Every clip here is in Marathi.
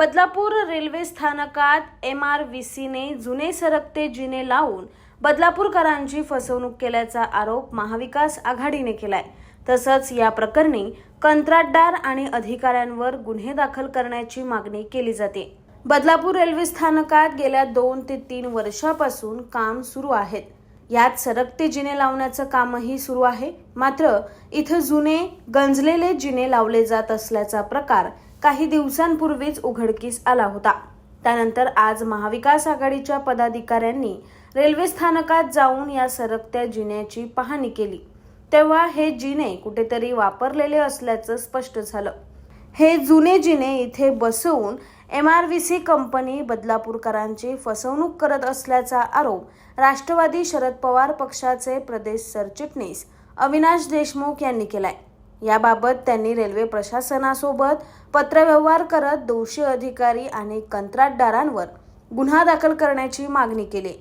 बदलापूर रेल्वे स्थानकात एम आर व्ही सीने जुने सरकते जिने लावून बदलापूरकरांची फसवणूक केल्याचा आरोप महाविकास आघाडीने केलाय. तसंच या प्रकरणी कंत्राटदार आणि अधिकाऱ्यांवर गुन्हे दाखल करण्याची मागणी केली जाते. बदलापूर रेल्वे स्थानकात गेल्या दोन ते तीन वर्षापासून काम सुरू आहेत. यात सरकते जिने लावण्याचं कामही सुरू आहे. मात्र इथं जुने गंजलेले जिने लावले जात असल्याचा प्रकार काही दिवसांपूर्वीच उघडकीस आला होता. त्यानंतर आज महाविकास आघाडीच्या पदाधिकाऱ्यांनी रेल्वे स्थानकात जाऊन या सरकत्या जिन्याची पाहणी केली. तेव्हा हे जिने कुठेतरी वापरलेले असल्याचं स्पष्ट झालं. हे जुने जिने इथे बसवून M R V C company बदलापूरकरांची फसवणूक करत असल्याचा आरोप राष्ट्रवादी शरद पवार पक्षाचे प्रदेश सरचिटणीस अविनाश देशमुख यांनी केलाय. याबाबत त्यांनी रेल्वे प्रशासनासोबत पत्रव्यवहार करत दोषी अधिकारी आणि कंत्राटदारांवर गुन्हा दाखल करण्याची मागणी केली.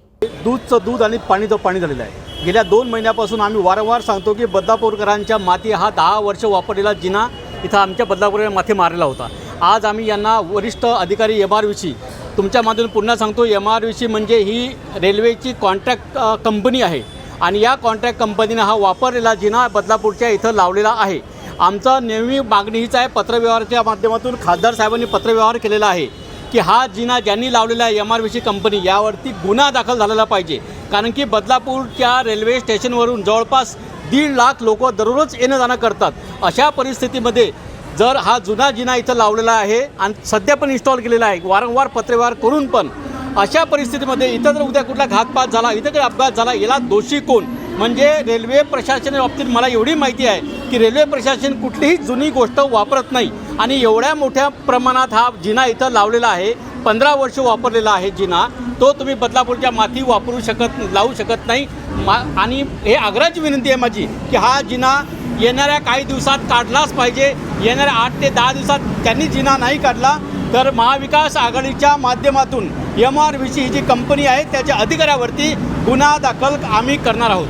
दूधचं दूध आणि पाणीचं पाणी झालेलं आहे. गेल्या दोन महिन्यापासून आम्ही वारंवार सांगतो की बदलापूरकरांच्या माती हा दहा वर्ष वापरलेला जिना इथं आमच्या बदलापूर माथे मारलेला होता. आज आम्ही यांना वरिष्ठ अधिकारी एम आर व्ही तुमच्या माध्यमातून पुन्हा सांगतो एम आर व्ही म्हणजे ही रेल्वेची कॉन्ट्रॅक्ट कंपनी आहे. आणि या कॉन्ट्रॅक्ट कंपनीनं हा वापरलेला जिना बदलापूरच्या इथं लावलेला आहे. आमचा नेहमी मागणी हीच आहे पत्रव्यवहाराच्या माध्यमातून खासदार साहेबांनी पत्रव्यवहार केलेला आहे की हा जिना ज्यांनी लावलेला आहे एम आर व्ही कंपनी यावरती गुन्हा दाखल झालेला पाहिजे. कारण की बदलापूरच्या रेल्वे स्टेशनवरून जवळपास दीड लाख लोक दररोज येणं जाणं करतात. अशा परिस्थितीमध्ये जर हा जुना जिना इथं लावलेला आहे आणि सध्या पण इन्स्टॉल केलेला आहे वारंवार पत्रव्यवहार करून पण अशा परिस्थितीमध्ये इथं जर उद्या कुठला घातपात झाला इथं काही अपघात झाला याला दोषी कोण? म्हणजे रेल्वे प्रशासनाच्या बाबतीत मला एवढी माहिती आहे की रेल्वे प्रशासन कुठलीही जुनी गोष्ट वापरत नाही. आणि एवढ्या मोठ्या प्रमाणात हा जिना इथं लावलेला आहे पंधरा वर्ष वापरलेला आहे जिना तो तुम्ही बदलापूरच्या माती वापरू शकत लावू शकत नाही. मा आणि हे आग्रहाची विनंती आहे माझी की हा जिना येणाऱ्या काही दिवसात काढलाच पाहिजे. येणाऱ्या आठ ते दहा दिवसात त्यांनी जिना नाही काढला तर महाविकास आघाडीच्या माध्यमातून एम आर व्ही सी ही जी कंपनी आहे त्याच्या अधिकाऱ्यावरती गुन्हा दाखल आम्ही करणार आहोत.